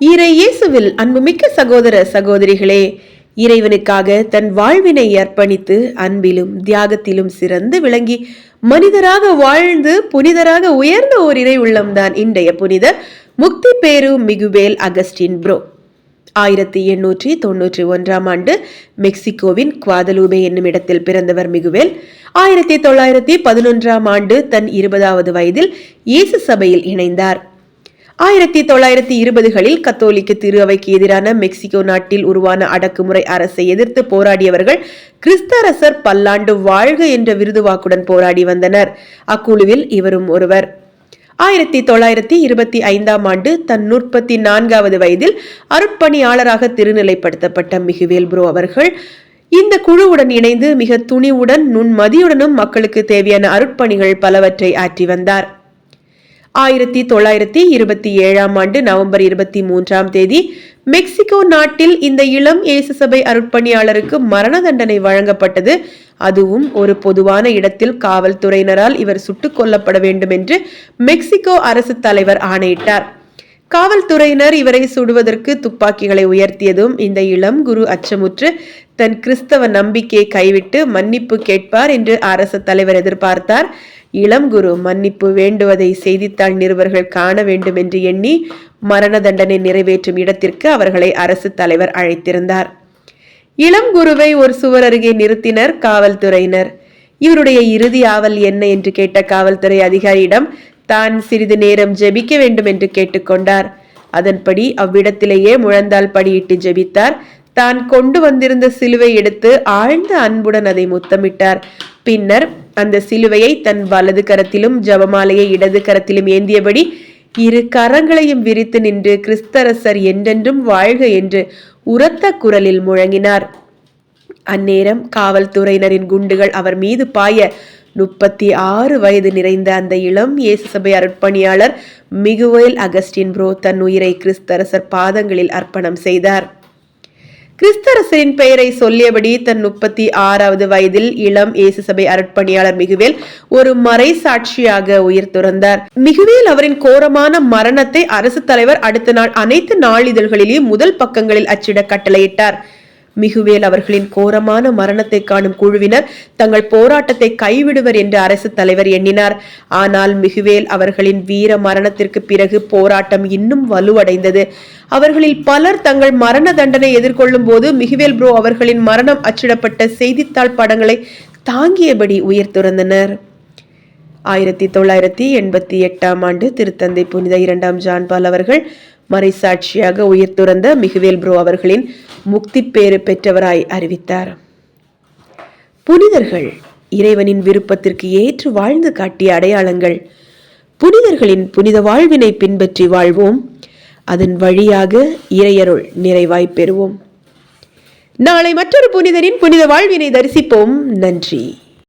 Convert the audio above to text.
இறை இயேசுவில் அன்புமிக்க சகோதர சகோதரிகளே இறைவனுக்காக தன் வாழ்வினை அர்ப்பணித்து அன்பிலும் தியாகத்திலும் சிறந்து விளங்கி மனிதராக வாழ்ந்து புனிதராக உயர்ந்த ஓர் இறை உள்ளம்தான் இன்றைய புனிதர் முக்தி பேரு மிகுவேல் அகஸ்டின் ப்ரோ. ஆயிரத்தி எண்ணூற்றி தொன்னூற்றி ஒன்றாம் ஆண்டு மெக்சிகோவின் குவாதலூபே என்னும் இடத்தில் பிறந்தவர் மிகுவேல் ஆயிரத்தி தொள்ளாயிரத்தி பதினொன்றாம் ஆண்டு தன் இருபதாவது வயதில் இயேசு சபையில் இணைந்தார். ஆயிரத்தி தொள்ளாயிரத்தி இருபதுகளில் கத்தோலிக்க திரு அவைக்கு எதிரான மெக்சிகோ நாட்டில் உருவான அடக்குமுறை அரசை எதிர்த்து போராடியவர்கள் கிறிஸ்தரசர் பல்லாண்டு வாழ்க என்ற விருது வாக்குடன் போராடி வந்தனர். அக்குழுவில் இவரும் ஒருவர். ஆயிரத்தி தொள்ளாயிரத்தி இருபத்தி ஐந்தாம் ஆண்டு தன் முப்பத்தி நான்காவது வயதில் அருட்பணியாளராக திருநிலைப்படுத்தப்பட்ட மிகுவேல் புரோ அவர்கள் இந்த குழுவுடன் இணைந்து மிக துணிவுடன் நுண்மதியுடனும் மக்களுக்கு தேவையான அருட்பணிகள் பலவற்றை ஆற்றி வந்தார். ஆயிரத்தி தொள்ளாயிரத்தி இருபத்தி ஏழாம் ஆண்டு நவம்பர் இருபத்தி மூன்றாம் தேதி மெக்சிகோ நாட்டில் இந்த இளம் இயேசு சபை அருட்பணியாளருக்கு மரண தண்டனை வழங்கப்பட்டது. அதுவும் ஒரு பொதுவான இடத்தில் காவல்துறையினரால் இவர் சுட்டுக் கொல்லப்பட வேண்டும் என்று மெக்சிகோ அரசு தலைவர் ஆணையிட்டார். காவல்துறையினர் இவரை சுடுவதற்கு துப்பாக்கிகளை உயர்த்தியதும் இந்த இளம் குரு அச்சமுற்று தன் கிறிஸ்தவ நம்பிக்கையை கைவிட்டு மன்னிப்பு கேட்பார் என்று அரசு தலைவர் எதிர்பார்த்தார். இளம் குரு மன்னிப்பு வேண்டுவதை செய்தித்தாள் நிருபர்கள் காண வேண்டும் என்று எண்ணி மரண தண்டனை நிறைவேற்றும் இடத்திற்கு அவர்களை அரசு தலைவர் அழைத்திருந்தார். இளம் குருவை ஒரு சுவர் அருகே நிறுத்தினர் காவல்துறையினர். இவருடைய இறுதி ஆவல் என்ன என்று கேட்ட காவல்துறை அதிகாரியிடம் தான் சிறிது நேரம் ஜெபிக்க வேண்டும் என்று கேட்டுக்கொண்டார் அதன்படி அவ்விடத்திலேயே முழந்தால் படியிட்டு ஜெபித்தார். தான் கொண்டு வந்திருந்த சிலுவை எடுத்து ஆழ்ந்த அன்புடன் அதை முத்தமிட்டார். பின்னர் அந்த சிலுவையை தன் வலது கரத்திலும் ஜபமாலையை இடது கரத்திலும் ஏந்தியபடி இரு கரங்களையும் விரித்து நின்று கிறிஸ்தரசர் என்றென்றும் வாழ்க என்று உரத்த குரலில் முழங்கினார். அந்நேரம் காவல்துறையினரின் குண்டுகள் அவர் மீது பாய. முப்பத்தி ஆறு வயது நிறைந்த அந்த இளம் இயேசு சபை அர்ப்பணியாளர் மிகுவேல் அகஸ்டின் ப்ரோ தன் உயிரை கிறிஸ்தரசர் பாதங்களில் அர்ப்பணம் செய்தார். கிறிஸ்தரசரின் பெயரை சொல்லியபடி தன் முப்பத்தி ஆறாவது வயதில் இளம் இயேசு சபை அருட்பணியாளர் மிகுவேல் ஒரு மறை சாட்சியாக உயிர் துறந்தார். மிகுவேல் அவரின் கோரமான மரணத்தை அரசு தலைவர் அடுத்த நாள் அனைத்து நாளிதழ்களிலேயும் முதல் பக்கங்களில் அச்சிட கட்டளையிட்டார். மிகுவேல் அவர்களின் கோரமான மரணத்தை காணும் குழுவினர் தங்கள் போராட்டத்தை கைவிடுவர் என்று அரசு தலைவர் எண்ணினார். ஆனால் மிகுவேல் அவர்களின் வீர மரணத்திற்கு பிறகு போராட்டம் இன்னும் வலுவடைந்தது. அவர்களில் பலர் தங்கள் மரண தண்டனை எதிர்கொள்ளும் போது மிகுவேல் ப்ரோ அவர்களின் மரணம் அச்சிடப்பட்ட செய்தித்தாள் படங்களை தாங்கியபடி உயிர் துறந்தனர் ஆயிரத்தி தொள்ளாயிரத்தி எண்பத்தி எட்டாம் ஆண்டு திருத்தந்தை புனித இரண்டாம் ஜான்பால் அவர்கள் மறைசாட்சியாக உயிர் துறந்த மிகுவேல் ப்ரோ அவர்களின் முக்தி பேறு பெற்றவராய் அறிவித்தார். புனிதர்கள் இறைவனின் விருப்பத்திற்கு ஏற்று வாழ்ந்து காட்டிய அடையாளங்கள். புனிதர்களின் புனித வாழ்வினை பின்பற்றி வாழ்வோம். அதன் வழியாக இறையருள் நிறைவாய் பெறுவோம். நாளை மற்றொரு புனிதரின் புனித வாழ்வினை தரிசிப்போம். நன்றி.